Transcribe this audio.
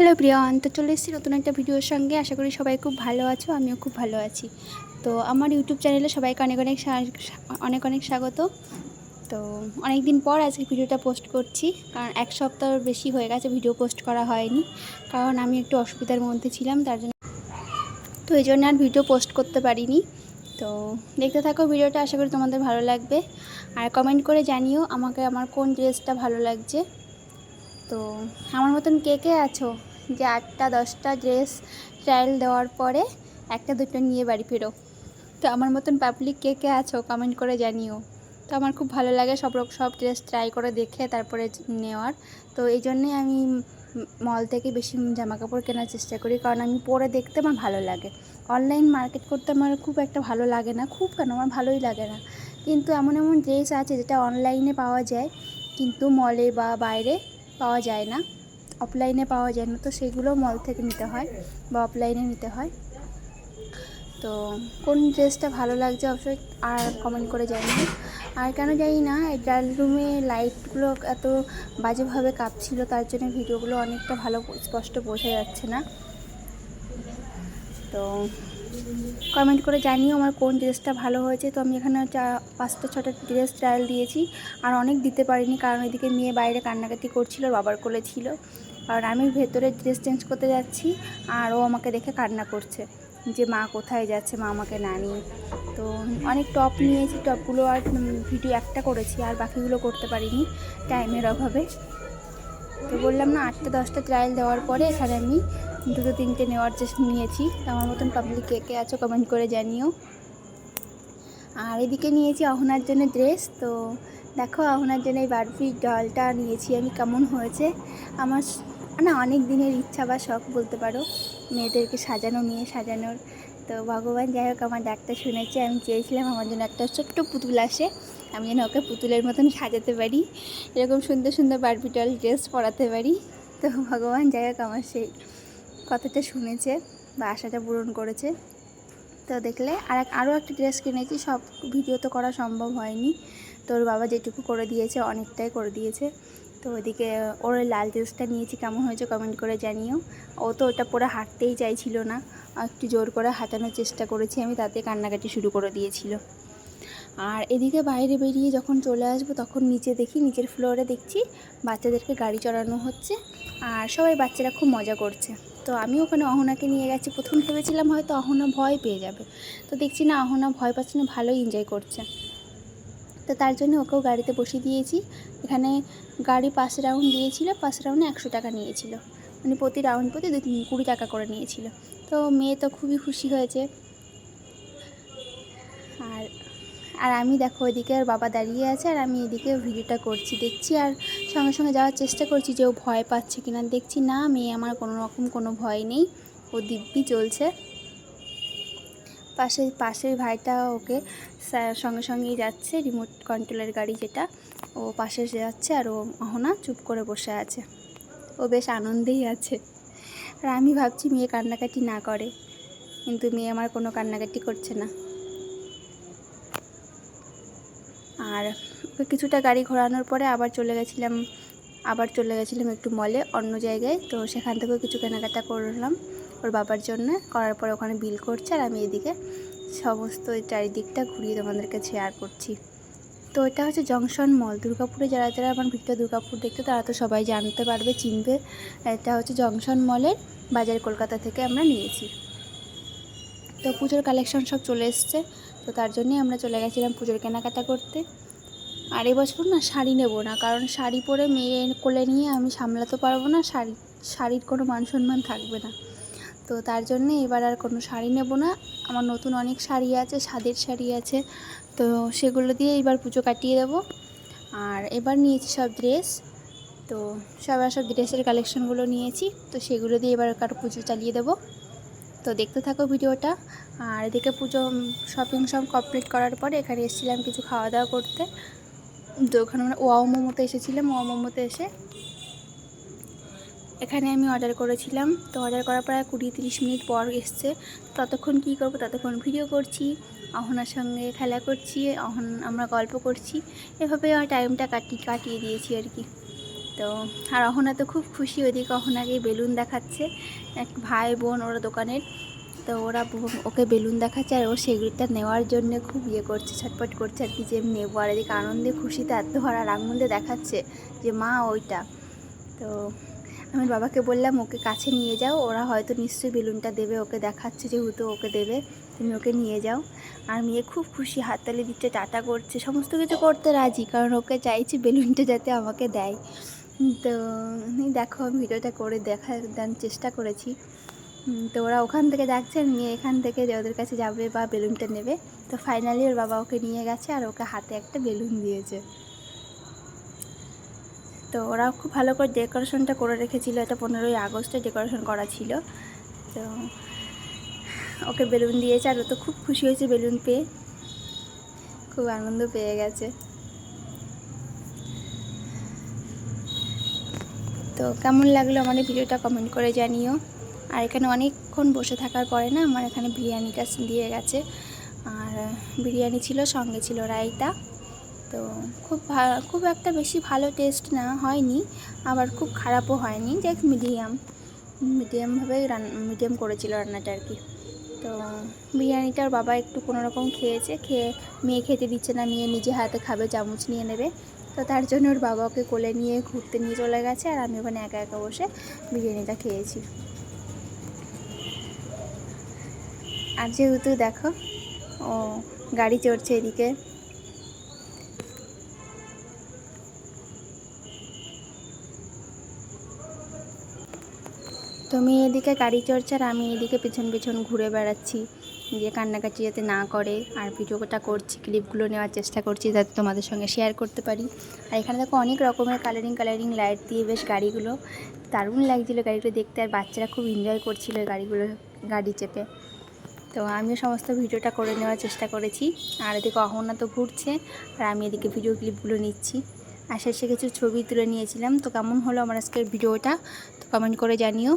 Hello প্রিয়ন তো চলে এসেছি নতুন একটা ভিডিওর সঙ্গে। আশা করি সবাই খুব ভালো আছো, আমিও খুব ভালো আছি। তো আমার ইউটিউব চ্যানেলে সবাইকে অনেক অনেক অনেক অনেক স্বাগত। তো অনেক দিন পর আজকে ভিডিওটা পোস্ট করছি, কারণ এক সপ্তাহ বেশি হয়ে গেছে ভিডিও পোস্ট করা হয়নি। কারণ আমি একটু অসুবিধার মধ্যে ছিলাম, তার জন্য তো এই জন্য আর ভিডিও পোস্ট করতে পারিনি। তো দেখতে থাকো ভিডিওটা আশা করি তোমাদের ভালো লাগবে। আর কমেন্ট করে জানিও আমাকে আমার কোন ড্রেসটা ভালো লাগছে। তো আমার মতন কে কে আছো? যে আটটা, দশটা ড্রেস ট্রায়াল দেওয়ার পরে একটা দুটো নিয়ে বাড়ি ফেরো। তো আমার মতন পাবলিক কে কে আছো কমেন্ট করে জানিও। তো আমার খুব ভালো লাগে সব রকম সব ড্রেস ট্রাই করে দেখে তারপরে নেওয়ার। তো এই জন্যেই আমি মল থেকে বেশি জামা কাপড় কেনার চেষ্টা করি, কারণ আমি পরে দেখতে আমার ভালো লাগে। অনলাইন মার্কেট করতে আমার খুব একটা ভালো লাগে না, খুব কেন আমার ভালোই লাগে না। কিন্তু এমন এমন ড্রেস আছে যেটা অনলাইনে পাওয়া যায়, কিন্তু মলে বা বাইরে পাওয়া যায় না। অফলাইনে পাওয়া যায় না, তো সেগুলো মল থেকে নিতে হয় বা অফলাইনে নিতে হয়। তো কোন ড্রেসটা ভালো লাগছে অবশ্যই আর কমেন্ট করে জানিও। আর কেন জানি না, এই ডাল রুমে লাইটগুলো এত বাজেভাবে কাঁপছিল, তার জন্য ভিডিওগুলো অনেকটা ভালো স্পষ্ট বোঝা যাচ্ছে না। তো কমেন্ট করে জানিও আমার কোন ড্রেসটা ভালো হয়েছে। তো আমি এখানে পাঁচটা, ছটা ড্রেস ট্রায়াল দিয়েছি, আর অনেক দিতে পারিনি, কারণ এদিকে মেয়ে বাইরে কান্নাকাটি করছিল, বাবার কোলে ছিল। আর আমি ভেতরে ড্রেস চেঞ্জ করতে যাচ্ছি আর ও আমাকে দেখে কান্না করছে যে মা কোথায় যাচ্ছে মা আমাকে না নিয়ে। তো অনেক টপ নিয়েছি টপগুলো আর ভিডিও একটা করেছি আর বাকিগুলো করতে পারিনি টাইমের অভাবে। তো বললাম না আটটা দশটা ট্রায়াল দেওয়ার পরে এখানে আমি দুটো তিনটে নেওয়ার চেষ্টা নিয়েছি। তো আমার মতন পাবলিক কে কে আছো কমেন্ট করে জানিও। আর এদিকে নিয়েছি অহনার জন্য ড্রেস তো দেখো অহনার জন্য এই বারবি ডলটা নিয়েছি আমি কেমন হয়েছে? আমার না, অনেক দিনের ইচ্ছা বা শখ বলতে পারো। মেয়েদেরকে সাজানো, মেয়ে সাজানোর। তো ভগবান যাই হোক, আমার ডাক্তার শুনেছে। আমি চেয়েছিলাম আমার জন্য একটা ছোট্ট পুতুল আসে। আমি যেন ওকে পুতুলের মতন সাজাতে পারি। এরকম সুন্দর সুন্দর বারবি ডল ড্রেস পরাতে পারি। তো ভগবান যাই হোক, আমার সেই কথাটা শুনেছে বা আশাটা পূরণ করেছে। তো দেখলে আর এক, আরও একটা ড্রেস কিনেছি। সব ভিডিও তো করা সম্ভব হয়নি। তোর বাবা যেটুকু করে দিয়েছে, অনেকটাই করে দিয়েছে। তো ওইদিকে ওর লাল ড্রেসটা নিয়েছি, কেমন হয়েছে কমেন্ট করে জানিও। ও তো ওটা পরে হাঁটতেই চাইছিল না একটু জোর করে হাঁটানোর চেষ্টা করেছি, আমি তাতে কান্নাকাটি শুরু করে দিয়েছিল। আর এদিকে বাইরে বেরিয়ে যখন চলে আসব, তখন নিচে দেখি, নিচের ফ্লোরে দেখছি বাচ্চাদেরকে গাড়ি চড়ানো হচ্ছে, আর সবাই বাচ্চারা খুব মজা করছে। তো আমি ওখানে অহনাকে নিয়ে গেছি, প্রথম ভেবেছিলাম হয়তো অহনা ভয় পেয়ে যাবে। তো দেখছি না, অহনা ভয় পাচ্ছে না, ভালোই এনজয় করছে। তো তার জন্য ওকেও গাড়িতে বসিয়ে দিয়েছি। এখানে গাড়ি পাঁচ রাউন্ড দিয়েছিল, পাঁচ রাউন্ডে একশো টাকা নিয়েছিল। মানে প্রতি রাউন্ড প্রতি দু তিন- কুড়ি টাকা করে নিয়েছিল। তো মেয়ে তো খুবই খুশি হয়েছে। আর আর আমি দেখো ওইদিকে আর বাবা দাঁড়িয়ে আছে, আর আমি এদিকে ভিডিওটা করছি। দেখছি আর সঙ্গে সঙ্গে যাওয়ার চেষ্টা করছি যে ও ভয় পাচ্ছে কিনা। দেখছি না, মেয়ে আমার কোনো রকম কোনো ভয় নেই। ও দিব্যি চলছে। পাশে পাশের ভাইটা ওকে সঙ্গে সঙ্গেই যাচ্ছে রিমোট কন্ট্রোলের গাড়ি যেটা। ও পাশে যাচ্ছে আর ও অহনা চুপ করে বসে আছে। ও বেশ আনন্দেই আছে। আর আমি ভাবছি মেয়ে কান্নাকাটি না করে, কিন্তু মেয়ে আমার কোনো কান্নাকাটি করছে না। আর কিছুটা গাড়ি ঘোরানোর পরে আবার চলে গেছিলাম, আবার চলে গেছিলাম একটু মলে অন্য জায়গায়, তো সেখান থেকেও কিছু কেনাকাটা করলাম। ওর বাবার জন্য। করার পর ওখানে বিল করছে আর আমি এদিকে সমস্ত চারিদিকটা ঘুরিয়ে তোমাদেরকে শেয়ার করছি। তো এটা হচ্ছে জংশন মল দুর্গাপুরে যারা যারা আমার ভিক্টর দুর্গাপুর দেখতে, তারা তো সবাই জানতে পারবে, চিনবে। এটা হচ্ছে জংশন মলের বাজার কলকাতা থেকে আমরা নিয়েছি। তো পুজোর কালেকশন সব চলে এসছে। তো তার জন্যই আমরা চলে গেছিলাম পুজোর কেনাকাটা করতে। আর এবছর না শাড়ি নেব না, কারণ শাড়ি পরে মেয়ে কোলে নিয়ে আমি সামলাতে পারব না, শাড়ি, শাড়ির কোনো মান সম্মান থাকবে না। তো তার জন্যে এবার আর কোনো শাড়ি নেব না। আমার নতুন অনেক শাড়ি আছে সাদের শাড়ি আছে। তো সেগুলো দিয়ে এবার পুজো কাটিয়ে দেবো। আর এবার নিয়েছি সব ড্রেস তো সবার সব ড্রেসের কালেকশনগুলো নিয়েছি। তো সেগুলো দিয়ে এবার কারও পুজো চালিয়ে দেবো। তো দেখতে থাকো ভিডিওটা। আর এদিকে পুজো শপিং সব কমপ্লিট করার পরে এখানে এসেছিলাম কিছু খাওয়া দাওয়া করতে। তো ওখানে আমরা ওয়াও মোমোতে এসেছিলাম। ওয়াও মোমোতে এসে এখানে আমি অর্ডার করেছিলাম। তো অর্ডার করার প্রায় কুড়ি তিরিশ মিনিট পর এসছে। ততক্ষণ কী করব? ততক্ষণ ভিডিও করছি, অহনার সঙ্গে খেলা করছি, অহন, আমরা গল্প করছি। এভাবে টাইমটা কাটি, কাটিয়ে দিয়েছি আর কি। তো, আর অহনা তো খুব খুশি, ওইদিকে অহনাকে বেলুন দেখাচ্ছে। এক ভাই বোন ওরা দোকানের। তো ওরা ওকে বেলুন দেখাচ্ছে আর ও সেগুলিটা নেওয়ার জন্য খুব ইয়ে করছে, ছটপট করছে আর কি, যে নেব। আর এদিকে আনন্দে খুশিতে এত আর আনন্দে দেখাচ্ছে যে, মা, ওইটা। তো আমি বাবাকে বললাম, ওকে কাছে নিয়ে যাও, ওরা হয়তো নিশ্চয়ই বেলুনটা দেবে, ওকে দেখাচ্ছে যেহেতু ওকে দেবে, তুমি ওকে নিয়ে যাও। আর মেয়ে খুব খুশি, হাততালি দিচ্ছে, টাটা করছে, সমস্ত কিছু করতে রাজি, কারণ ওকে চাইছি বেলুনটা যাতে আমাকে দেয়। তো দেখো, আমি ভিডিওটা করে দেখা চেষ্টা করেছি। তো ওরা ওখান থেকে যাচ্ছে মেয়ে এখান থেকে ওদের কাছে যাবে বা বেলুনটা নেবে। তো ফাইনালি ওর বাবা ওকে নিয়ে গেছে, আর ওকে হাতে একটা বেলুন দিয়েছে। তো ওরা খুব ভালো করে ডেকোরেশনটা করে রেখেছিল। এটা পনেরোই আগস্টে ডেকোরেশন করা ছিল। তো ওকে বেলুন দিয়েছে আর ও তো খুব খুশি হয়েছে বেলুন পেয়ে। খুব আনন্দ পেয়ে গেছে। তো কেমন লাগল আমার ভিডিওটা কমেন্ট করে জানিও। আর এখানে অনেকক্ষণ বসে থাকার পরে না আমার এখানে বিরিয়ানিটা দিয়ে গেছে। আর বিরিয়ানি ছিল, সঙ্গে ছিল রায়তা। তো খুব ভা- খুব একটা বেশি ভালো টেস্ট না, হয়নি। আবার খুব খারাপও হয়নি। যে মিডিয়াম মিডিয়ামভাবেই রান মিডিয়াম করেছিল রান্নাটা আর কি। তো বিরিয়ানিটার বাবা একটু কোনো রকম খেয়েছে, খেয়ে মেয়ে খেতে দিচ্ছে না, মেয়ে নিজে হাতে খাবে, চামচ নিয়ে নেবে। তো তার জন্য ওর বাবাকে কোলে নিয়ে ঘুরতে নিয়ে চলে গেছে, আর আমি ওখানে একা একা বসে বিরিয়ানিটা খেয়েছি। আর যেহেতু দেখো, ও গাড়ি চড়ছে এদিকে। তুমি এদিকে গাড়ি আর আমি এদিকে পেছন পেছন ঘুরে বেড়াচ্ছি। যে কান্নাকাটি যাতে না করে। আর ভিডিওটা করছি, ক্লিপগুলো নেওয়ার চেষ্টা করছি যাতে তোমাদের সঙ্গে শেয়ার করতে পারি। আর এখানে দেখো অনেক রকমের কালারিং কালারিং লাইট দিয়ে বেশ গাড়িগুলো দারুণ লাগছিল গাড়িগুলো দেখতে। আর বাচ্চারা খুব এনজয় করছিল গাড়িগুলো গাড়ি চেপে। তো আমিও সমস্ত ভিডিওটা করে নেওয়ার চেষ্টা করেছি। আর এদিকে অহনা তো ঘুরছে আর আমি এদিকে ভিডিও ক্লিপগুলো নিচ্ছি। আর শেষে কিছু ছবি তুলে নিয়েছিলাম। তো কেমন হলো আমার আজকের ভিডিওটা তো কমেন্ট করে জানিও।